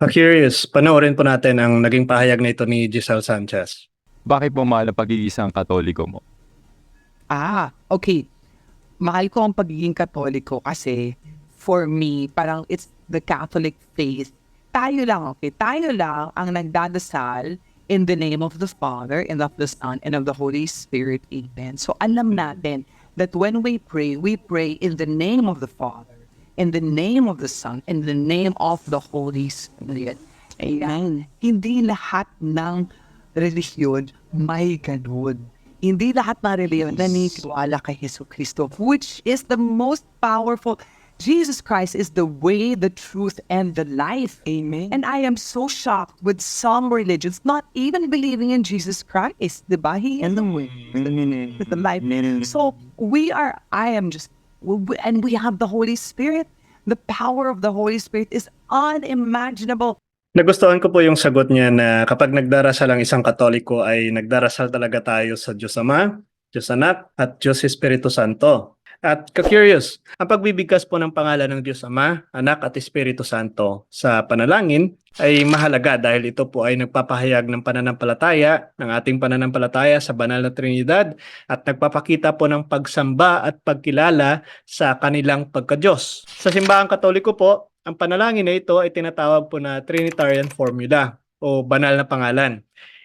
Curious, panoorin po natin ang naging pahayag na ito ni Giselle Sanchez. Bakit mo mahal ang pag-iisang katoliko mo? Ah, okay. Mahal ko ang pagiging katoliko kasi for me, parang it's the Catholic faith. Tayo lang, okay? Tayo lang ang nagdadasal in the name of the Father, and of the Son, and of the Holy Spirit. Amen. So alam natin that when we pray, we pray in the name of the Father, in the name of the Son, in the name of the Holy Spirit. Amen. Hindi lahat ng relihiyon may ganun. Hindi lahat ng relihiyon naniniwala kay Heso Kristo, which is the most powerful. Jesus Christ is the way, the truth, and the life. Amen. And I am so shocked with some religions not even believing in Jesus Christ. Diba? He is the way, the, the life. So we are, I am just, and we have the Holy Spirit. The power of the Holy Spirit is unimaginable. Nagustuhan ko po yung sagot niya na kapag nagdarasal ang isang katoliko ay nagdarasal talaga tayo sa Diyos Ama, Diyos Anak, at Diyos Espiritu Santo. At ka-curious, ang pagbibigkas po ng pangalan ng Diyos Ama, Anak at Espiritu Santo sa panalangin ay mahalaga dahil ito po ay nagpapahayag ng pananampalataya, ng ating pananampalataya sa banal na Trinidad at nagpapakita po ng pagsamba at pagkilala sa kanilang pagka-Diyos. Sa simbahang katoliko po, ang panalangin na ito ay tinatawag po na Trinitarian Formula o banal na pangalan.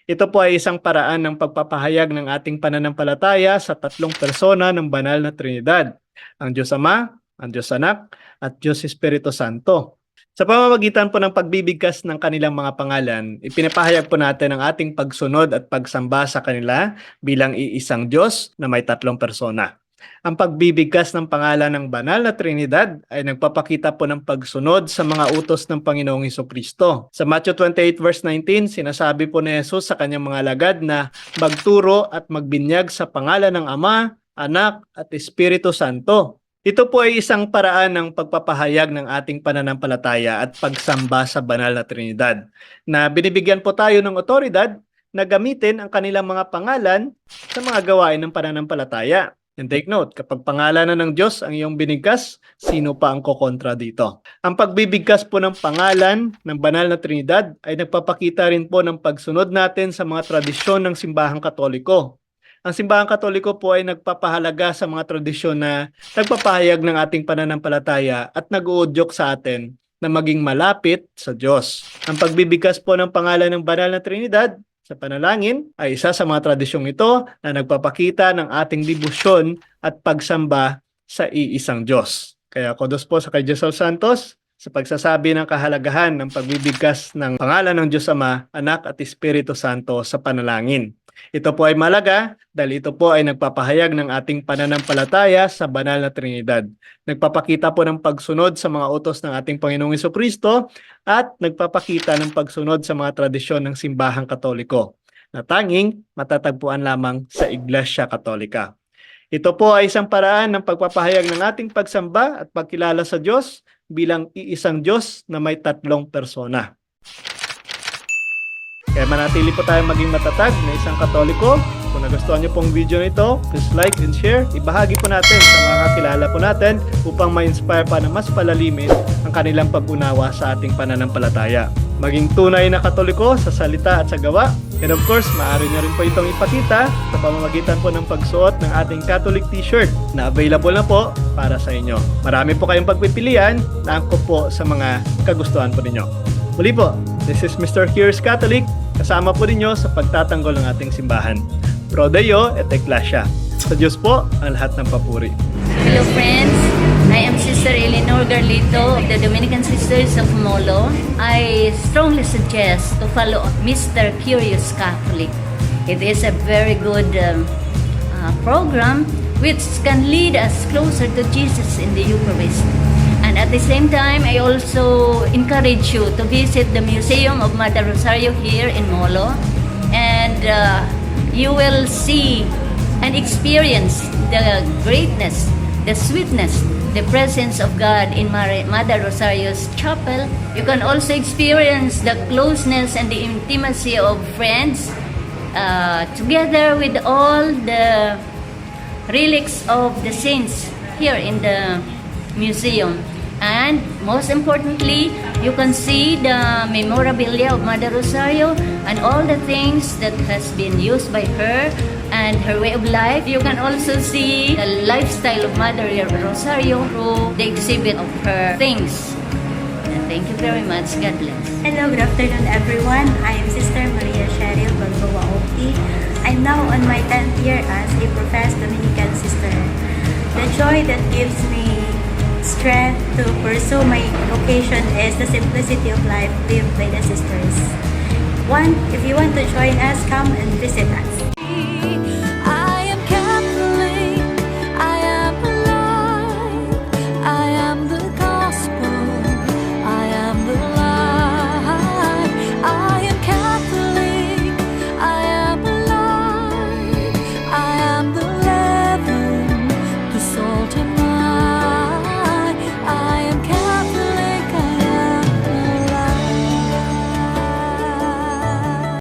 Ito po ay isang paraan ng pagpapahayag ng ating pananampalataya sa tatlong persona ng banal na Trinidad, ang Diyos Ama, ang Diyos Anak, at Diyos Espiritu Santo. Sa pamamagitan po ng pagbibigkas ng kanilang mga pangalan, ipinapahayag po natin ang ating pagsunod at pagsamba sa kanila bilang iisang Diyos na may tatlong persona. Ang pagbibigkas ng pangalan ng banal na Trinidad ay nagpapakita po ng pagsunod sa mga utos ng Panginoong Heso Kristo. Sa Matthew 28 verse 19, sinasabi po ni Jesus sa kanyang mga alagad na magturo at magbinyag sa pangalan ng Ama, Anak at Espiritu Santo. Ito po ay isang paraan ng pagpapahayag ng ating pananampalataya at pagsamba sa banal na Trinidad na binibigyan po tayo ng otoridad na gamitin ang kanilang mga pangalan sa mga gawain ng pananampalataya. And take note, kapag pangalan na ng Diyos ang iyong binigkas, sino pa ang kokontra dito? Ang pagbibigkas po ng pangalan ng banal na Trinidad ay nagpapakita rin po ng pagsunod natin sa mga tradisyon ng simbahang katoliko. Ang simbahang katoliko po ay nagpapahalaga sa mga tradisyon na nagpapahayag ng ating pananampalataya at nag-uudyok sa atin na maging malapit sa Diyos. Ang pagbibigkas po ng pangalan ng banal na Trinidad sa panalangin ay isa sa mga tradisyong ito na nagpapakita ng ating debosyon at pagsamba sa iisang Diyos. Kaya kodos po sa kay Jesel Santos sa pagsasabi ng kahalagahan ng pagbibigkas ng pangalan ng Diyos Ama, Anak at Espiritu Santo sa panalangin. Ito po ay malaga dahil ito po ay nagpapahayag ng ating pananampalataya sa banal na Trinidad. Nagpapakita po ng pagsunod sa mga utos ng ating Panginoong Kristo at nagpapakita ng pagsunod sa mga tradisyon ng simbahang katoliko na tanging matatagpuan lamang sa Iglesia Katolika. Ito po ay isang paraan ng pagpapahayag ng ating pagsamba at pagkilala sa Diyos bilang iisang Diyos na may tatlong persona. Kaya manatili po tayong maging matatag na isang katoliko. Kung nagustuhan niyo pong video nito, please like and share. Ibahagi po natin sa mga kakilala po natin upang ma-inspire pa na mas palalimin ang kanilang pag-unawa sa ating pananampalataya. Maging tunay na katoliko sa salita at sa gawa. And of course, maaari niyo rin po itong ipakita sa pamamagitan po ng pagsuot ng ating Catholic t-shirt na available na po para sa inyo. Marami po kayong pagpipilian na angkop po sa mga kagustuhan po ninyo. Muli po, this is Mr. Curious Catholic. Kasama po ninyo sa pagtatanggol ng ating simbahan. Pro Deo et Ecclesia. Sa Diyos po ang lahat ng papuri. Hello friends, I am Sister Eleanor Garlito of the Dominican Sisters of Molo. I strongly suggest to follow Mr. Curious Catholic. It is a very good um, uh, program which can lead us closer to Jesus in the Eucharist. And at the same time, I also encourage you to visit the Museum of Mother Rosario here in Molo. And uh, you will see and experience the greatness, the sweetness, the presence of God in Mother Rosario's chapel. You can also experience the closeness and the intimacy of friends uh, together with all the relics of the saints here in the museum. And most importantly, you can see the memorabilia of Mother Rosario and all the things that has been used by her and her way of life. You can also see the lifestyle of Mother Rosario through the exhibit of her things. And thank you very much. God bless. Hello, good afternoon everyone. I am Sister Maria Cheryl Balboa Opti. I'm now on my 10th year as a professed Dominican sister. The joy that gives me strength to pursue my vocation is the simplicity of life lived by the sisters. One, if you want to join us, come and visit us.